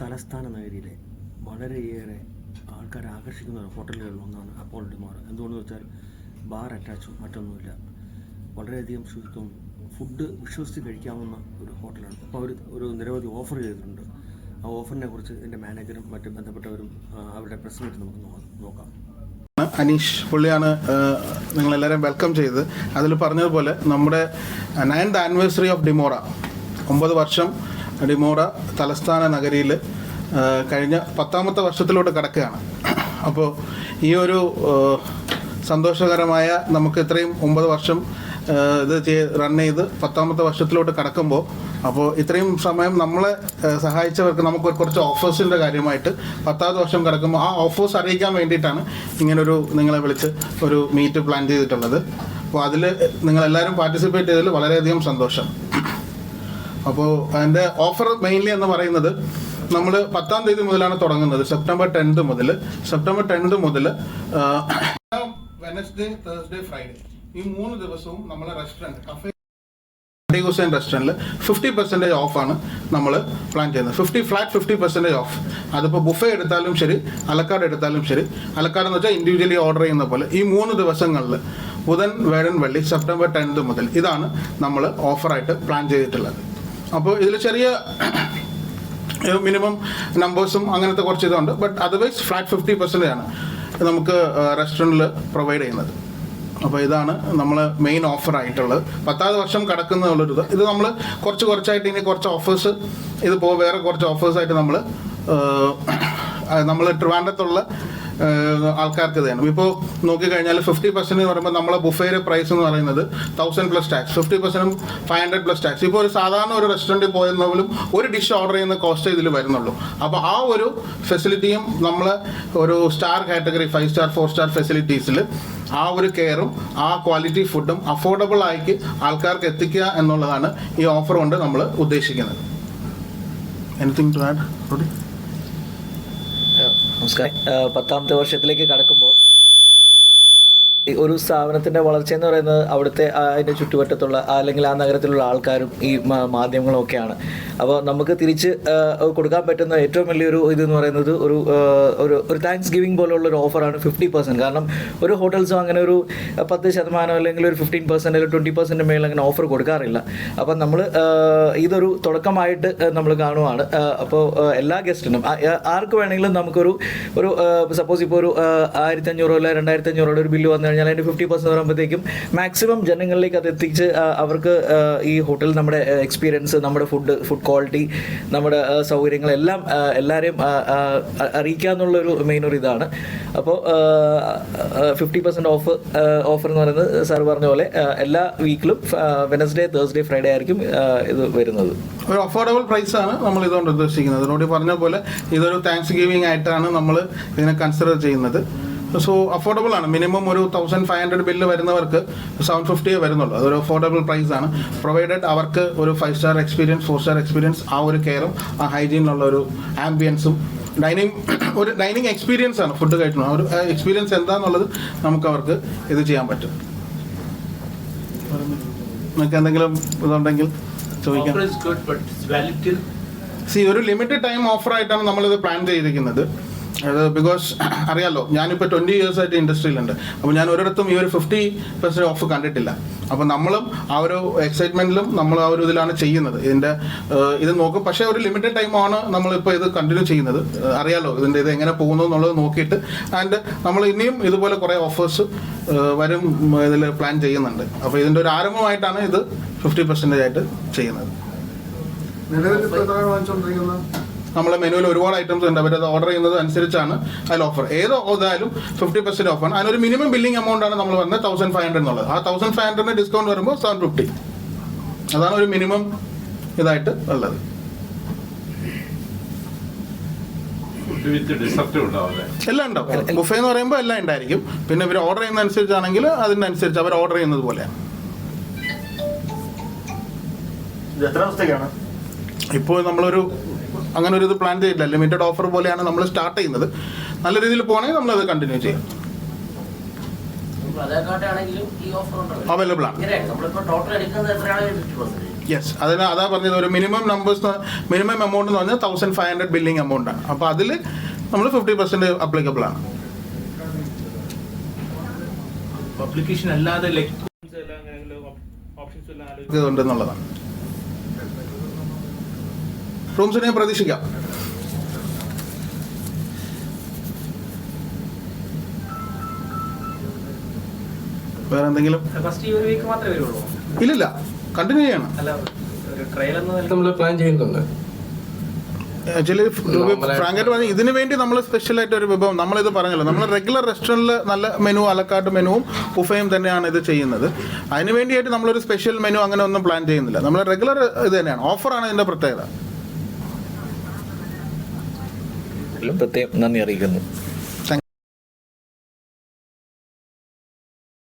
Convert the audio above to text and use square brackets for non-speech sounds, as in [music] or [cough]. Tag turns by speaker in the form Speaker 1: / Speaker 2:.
Speaker 1: തലസ്ഥാന നഗരിയിലെ വളരെയേറെ ആൾക്കാരെ ആകർഷിക്കുന്ന ഒരു ഹോട്ടലുകളിൽ ഒന്നാണ് അപ്പോളോ ഡിമോർ എന്തുകൊണ്ടെന്ന് വെച്ചാൽ ബാർ അറ്റാച്ചും മറ്റൊന്നുമില്ല. വളരെയധികം ശുചിത്വം ഫുഡ് വിശ്വസിച്ച് കഴിക്കാവുന്ന ഒരു ഹോട്ടലാണ്. അപ്പോൾ അവർ ഒരു നിരവധി ഓഫർ ചെയ്തിട്ടുണ്ട്. ആ ഓഫറിനെ കുറിച്ച് എന്റെ മാനേജറും മറ്റ് ബന്ധപ്പെട്ടവരും അവരുടെ പ്രസ് മീറ്റ് നമുക്ക് നോക്കാം.
Speaker 2: അനീഷ് പുള്ളിയാണ് നിങ്ങളെല്ലാവരും വെൽക്കം ചെയ്തത്. അതിൽ പറഞ്ഞതുപോലെ നമ്മുടെ നയൻത് ആനിവേഴ്സറി ഓഫ് ഡിമോറ. ഒമ്പത് വർഷം ഡിമോറ തലസ്ഥാന നഗരിയിൽ കഴിഞ്ഞ പത്താമത്തെ വർഷത്തിലോട്ട് കടക്കുകയാണ്. അപ്പോൾ ഈ ഒരു സന്തോഷകരമായ നമുക്ക് ഇത്രയും ഒമ്പത് വർഷം ഇത് ചെയ്ത് റൺ ചെയ്ത് പത്താമത്തെ വർഷത്തിലോട്ട് കടക്കുമ്പോൾ അപ്പോൾ ഇത്രയും സമയം നമ്മളെ സഹായിച്ചവർക്ക് നമുക്ക് കുറച്ച് ഓഫേഴ്സിന്റെ കാര്യമായിട്ട് പത്താമത്തെ വർഷം കടക്കുമ്പോൾ ആ ഓഫേഴ്സ് അറിയിക്കാൻ വേണ്ടിയിട്ടാണ് ഇങ്ങനൊരു നിങ്ങളെ വിളിച്ച് ഒരു മീറ്റ് പ്ലാൻ ചെയ്തിട്ടുള്ളത്. അപ്പോൾ അതിൽ നിങ്ങളെല്ലാവരും പാർട്ടിസിപ്പേറ്റ് ചെയ്തതിൽ വളരെയധികം സന്തോഷം. അപ്പോൾ അതിന്റെ ഓഫർ മെയിൻലി എന്ന് പറയുന്നത് നമ്മൾ പത്താം തീയതി മുതലാണ് തുടങ്ങുന്നത്. സെപ്റ്റംബർ ടെൻത്ത് മുതൽ സെപ്റ്റംബർ ടെൻത്ത് മുതൽ വെനസ്ഡേ തേഴ്സ്ഡേ ഫ്രൈഡേ ഈ മൂന്ന് ദിവസവും നമ്മളെ റെസ്റ്റോറന്റ് കഫേ ഡി ഹുസൈൻ റെസ്റ്റോറന്റിൽ ഫിഫ്റ്റി പെർസെന്റേജ് ഓഫാണ് നമ്മൾ പ്ലാൻ ചെയ്യുന്നത്. Fifty flat fifty percentage off അതിപ്പോൾ ബുഫേ എടുത്താലും ശരി അലക്കാട് എടുത്താലും ശരി. അലക്കാട് എന്ന് വെച്ചാൽ ഇൻഡിവിജ്വലി ഓർഡർ ചെയ്യുന്ന പോലെ. ഈ മൂന്ന് ദിവസങ്ങളിൽ ബുധൻ വേഴൻ വെള്ളി സെപ്റ്റംബർ ടെൻത്ത് മുതൽ ഇതാണ് നമ്മൾ ഓഫറായിട്ട് പ്ലാൻ ചെയ്തിട്ടുള്ളത്. അപ്പോൾ ഇതിൽ ചെറിയ മിനിമം നമ്പേഴ്സും അങ്ങനത്തെ കുറച്ച് ഇതുണ്ട്. But otherwise flat fifty percentage ആണ് നമുക്ക് റെസ്റ്റോറന്റിൽ പ്രൊവൈഡ് ചെയ്യുന്നത്. അപ്പോൾ ഇതാണ് നമ്മൾ മെയിൻ ഓഫർ ആയിട്ടുള്ളത്. പത്താമത് വർഷം കടക്കുന്നുള്ളൊരു ഇത്. ഇത് നമ്മൾ കുറച്ച് കുറച്ചായിട്ട് ഇനി കുറച്ച് ഓഫേഴ്സ് ഇത് പോ വേറെ കുറച്ച് ഓഫേഴ്സായിട്ട് നമ്മൾ നമ്മൾ ട്രിവാൻഡ്രത്തുള്ള ആൾക്കാർക്ക് തന്നെ ഇപ്പോൾ നോക്കിക്കഴിഞ്ഞാൽ ഫിഫ്റ്റി പെർസെന്റ് എന്ന് പറയുമ്പോൾ നമ്മളെ ബുഫേയുടെ പ്രൈസ് എന്ന് പറയുന്നത് തൗസൻഡ് പ്ലസ് ടാക്സ് ഫിഫ്റ്റി പെർസെന്റും ഫൈവ് ഹൺഡ്രഡ് പ്ലസ് ടാക്സ് ഇപ്പോൾ ഒരു സാധാരണ ഒരു റെസ്റ്റോറന്റിൽ പോയിരുന്നെങ്കിലും ഒരു ഡിഷ് ഓർഡർ ചെയ്യുന്ന കോസ്റ്റ് ഇതിൽ വരുന്നുള്ളൂ. അപ്പോൾ ആ ഒരു ഫെസിലിറ്റിയും നമ്മൾ ഒരു star category five star four star ഫെസിലിറ്റീസിൽ ആ ഒരു കെയറും ആ ക്വാളിറ്റി ഫുഡും അഫോർഡബിൾ ആയിക്ക് ആൾക്കാർക്ക് എത്തിക്കുക എന്നുള്ളതാണ് ഈ ഓഫർ കൊണ്ട് നമ്മൾ ഉദ്ദേശിക്കുന്നത്. എനിത്തിങ് ടു ആഡ്
Speaker 3: നമസ്കാരം. പത്താമത്തെ വർഷത്തിലേക്ക് കടക്കുമ്പോൾ ഒരു സ്ഥാപനത്തിന്റെ വളർച്ച എന്ന് പറയുന്നത് അവിടുത്തെ അതിന്റെ ചുറ്റുവട്ടത്തുള്ള അല്ലെങ്കിൽ ആ നഗരത്തിലുള്ള ആൾക്കാരും ഈ മാധ്യമങ്ങളും ഒക്കെയാണ് അപ്പോൾ നമുക്ക് തിരിച്ച് കൊടുക്കാൻ പറ്റുന്ന ഏറ്റവും വലിയൊരു എന്ന് പറയുന്നത് ഒരു ഒരു ഒരു താങ്ക്സ് ഗിവിംഗ് പോലുള്ള ഒരു ഓഫറാണ് ഫിഫ്റ്റി പെർസെന്റ് കാരണം ഒരു ഹോട്ടൽസും അങ്ങനെ ഒരു പത്ത് ശതമാനം അല്ലെങ്കിൽ ഒരു ഫിഫ്റ്റീൻ പെർസെന്റ് അല്ലെങ്കിൽ ട്വന്റി പെർസെന്റ് മേളിൽ അങ്ങനെ ഓഫർ കൊടുക്കാറില്ല. അപ്പം നമ്മൾ ഇതൊരു തുടക്കമായിട്ട് നമ്മൾ കാണുവാണ്. അപ്പോൾ എല്ലാ ഗസ്റ്റിനും ആർക്ക് വേണമെങ്കിലും നമുക്കൊരു ഒരു സപ്പോസ് ഇപ്പോൾ ഒരു ആയിരത്തി അഞ്ഞൂറോ അല്ല രണ്ടായിരത്തി അഞ്ഞൂറ് ഒരു ബില്ല് വന്നു കഴിഞ്ഞാൽ അതിന്റെ ഫിഫ്റ്റി പെർസെന്റ് വരുമ്പോഴത്തേക്കും മാക്സിമം ജനങ്ങളിലേക്ക് അത് എത്തിച്ച് അവർക്ക് ഈ ഹോട്ടൽ നമ്മുടെ എക്സ്പീരിയൻസ് നമ്മുടെ ഫുഡ് ഫുഡ് ക്വാളിറ്റി നമ്മുടെ സൗകര്യങ്ങളെല്ലാം എല്ലാവരെയും അറിയിക്കുക എന്നുള്ളൊരു മെയിൻ ഒരു ഇതാണ്. അപ്പോൾ ഫിഫ്റ്റി പെർസെന്റ് ഓഫ് ഓഫർ എന്ന് പറയുന്നത് സാർ പറഞ്ഞ പോലെ എല്ലാ വീക്കിലും വെനസ്ഡേ തേഴ്സ്ഡേ ഫ്രൈഡേ ആയിരിക്കും ഇത് വരുന്നത്.
Speaker 2: ഒരു അഫോർഡബിൾ പ്രൈസ് ആണ് നമ്മൾ ഇതുകൊണ്ട് ഉദ്ദേശിക്കുന്നത്. അതിനോട് പറഞ്ഞ പോലെ ഇതൊരു താങ്ക്സ് ഗിവിംഗ് ആയിട്ടാണ് നമ്മൾ ഇതിനെ കൺസിഡർ ചെയ്യുന്നത്. സോ അഫോർഡബിൾ ആണ്. മിനിമം ഒരു തൗസൻഡ് ഫൈവ് ഹൺഡ്രഡ് ബില്ല് വരുന്നവർക്ക് സെവൻ ഫിഫ്റ്റിയേ വരുന്നുള്ളൂ. അതൊരു അഫോർഡബിൾ പ്രൈസ് ആണ്. പ്രൊവൈഡഡ് അവർക്ക് ഒരു five star experience four star experience ആ ഒരു കെയറും ആ ഹൈജീനിലുള്ള ഒരു ആംബിയൻസും ഡൈനിങ് [coughs] ഒരു ഡൈനിങ് എക്സ്പീരിയൻസ് ആണ് ഫുഡ് കഴിക്കുന്നത്. ഒരു എക്സ്പീരിയൻസ് എന്താണെന്നുള്ളത് നമുക്ക് അവർക്ക് ഇത് ചെയ്യാൻ പറ്റും. നിങ്ങൾക്ക് എന്തെങ്കിലും ഇതുണ്ടെങ്കിൽ ചോദിക്കാം. സി ഒരു ലിമിറ്റഡ് ടൈം ഓഫർ ആയിട്ടാണ് നമ്മളിത് പ്ലാൻ ചെയ്തിരിക്കുന്നത്. അത് ബിക്കോസ് [clears throat] അറിയാലോ ഞാനിപ്പോൾ ട്വന്റി ഇയേഴ്സ് ആയിട്ട് ഇൻഡസ്ട്രിയിലുണ്ട് അപ്പോൾ ഞാൻ ഒരിടത്തും ഈ ഒരു ഫിഫ്റ്റി പെർസെന്റ് ഓഫ് കണ്ടിട്ടില്ല. അപ്പോൾ നമ്മളും ആ ഒരു എക്സൈറ്റ്മെന്റിലും നമ്മൾ ആ ഒരു ഇതിലാണ് ചെയ്യുന്നത്. ഇതിന്റെ ഇത് നോക്കും. പക്ഷേ ഒരു ലിമിറ്റഡ് ടൈമാണ് നമ്മളിപ്പോൾ ഇത് കണ്ടിന്യൂ ചെയ്യുന്നത്. അറിയാലോ ഇതിന്റെ ഇത് എങ്ങനെ പോകുന്നു എന്നുള്ളത് നോക്കിയിട്ട്. ആൻഡ് നമ്മൾ ഇനിയും ഇതുപോലെ കുറേ ഓഫേഴ്സ് വരും ഇതിൽ പ്ലാൻ ചെയ്യുന്നുണ്ട്. അപ്പോൾ ഇതിന്റെ ഒരു ആരംഭമായിട്ടാണ് ഇത് ഫിഫ്റ്റി പെർസെന്റേജ് ആയിട്ട് ചെയ്യുന്നത്.
Speaker 4: നിലവിൽ എത്രയാണ് വാങ്ങിച്ചുകൊണ്ടിരിക്കുന്നത്
Speaker 2: നമ്മളെ മെനുവിൽ ഒരുപാട് ഐറ്റംസ് ഉണ്ട്. അവരത് ഓർഡർ ചെയ്യുന്നത് അനുസരിച്ചാണ് അതിൽ ഓഫർ ഏത് ഇതായാലും ഫിഫ്റ്റി പെർസെന്റ് ഓഫാണ് അതിനൊരു മിനിമം ബില്ലിംഗ് എമൗണ്ട് ആണ് നമ്മൾ പറഞ്ഞത് തൗസൻഡ് ഫൈവ് ഹൺഡ്രഡ് എന്നുള്ളത്. ആ തൗസൻഡ് ഫൈവ് ഹൺഡ്രഡിന് ഡിസ്കൗണ്ട് വരുമ്പോൾ സെവൻ ഫിഫ്റ്റി അതാണ് ഒരു മിനിമം ഇതായിട്ട് ഉള്ളത്. എല്ലാം ഉണ്ടാവും. ബുഫേ എന്ന് പറയുമ്പോൾ എല്ലാം ഉണ്ടായിരിക്കും. പിന്നെ ഇവർ ഓർഡർ ചെയ്യുന്ന അനുസരിച്ചാണെങ്കിൽ അതിനനുസരിച്ച് അവർ ഓർഡർ ചെയ്യുന്നത് പോലെയാണ്. ഇപ്പോൾ നമ്മളൊരു അങ്ങനെ ഒരു ഇത് പ്ലാൻ ചെയ്തില്ല ലിമിറ്റഡ് ഓഫർ പോലെയാണ് നമ്മൾ സ്റ്റാർട്ട് ചെയ്യുന്നത്. നല്ല രീതിയിൽ പോകണമെങ്കിൽ അത് കണ്ടിന്യൂ ചെയ്യാം. അവൈലബിൾ ആണ്. യെസ് അതിന് അതാ പറഞ്ഞത് ഒരു മിനിമം നമ്പേഴ്സ് മിനിമം എമൗണ്ട് എന്ന് പറഞ്ഞാൽ thousand five hundred billing amount ആണ്. അപ്പോൾ അതിൽ നമ്മൾ ഫിഫ്റ്റി പെർസെന്റ് അപ്ലിക്കബിൾ ആണ്.
Speaker 5: അപ്ലിക്കേഷൻ അല്ലാതെ ഓപ്ഷൻസ്
Speaker 2: ഇതുണ്ടെന്നുള്ളതാണ് റൂംസിനെ പ്രതീക്ഷിക്കാം. വേറെ എന്തെങ്കിലും?
Speaker 5: ഫസ്റ്റ് ഈ ഒരു വീക്ക് മാത്രമേ വരുള്ളൂ.
Speaker 2: ഇല്ലില്ല കണ്ടിന്യൂ ചെയ്യണം.
Speaker 5: അല്ല ഒരു ട്രയൽ എന്ന
Speaker 6: നമ്മൾ പ്ലാൻ ചെയ്യുന്നുണ്ട്.
Speaker 2: ആക്ച്വലി
Speaker 6: Normal
Speaker 2: ഫ്രാങ്കായിട്ട് പറഞ്ഞാൽ ഇതിനു വേണ്ടി നമ്മൾ സ്പെഷ്യലായിട്ട് ഒരു വിഭവം നമ്മളിത് പറഞ്ഞല്ലോ. നമ്മൾ റെഗുലർ റെസ്റ്റോറന്റിൽ നല്ല മെനു അലക്കാട്ട് മെനുവും ഉഫയും തന്നെയാണ് ഇത് ചെയ്യുന്നത്. അതിന് വേണ്ടിയായിട്ട് നമ്മളൊരു സ്പെഷ്യൽ മെനു അങ്ങനെ ഒന്നും പ്ലാൻ ചെയ്യുന്നില്ല. നമ്മൾ റെഗുലർ ഇത് തന്നെയാണ്. ഓഫറാണ് ഇതിന്റെ പ്രത്യേകത.
Speaker 3: പ്രത്യേകം നന്ദി അറിയിക്കുന്നു.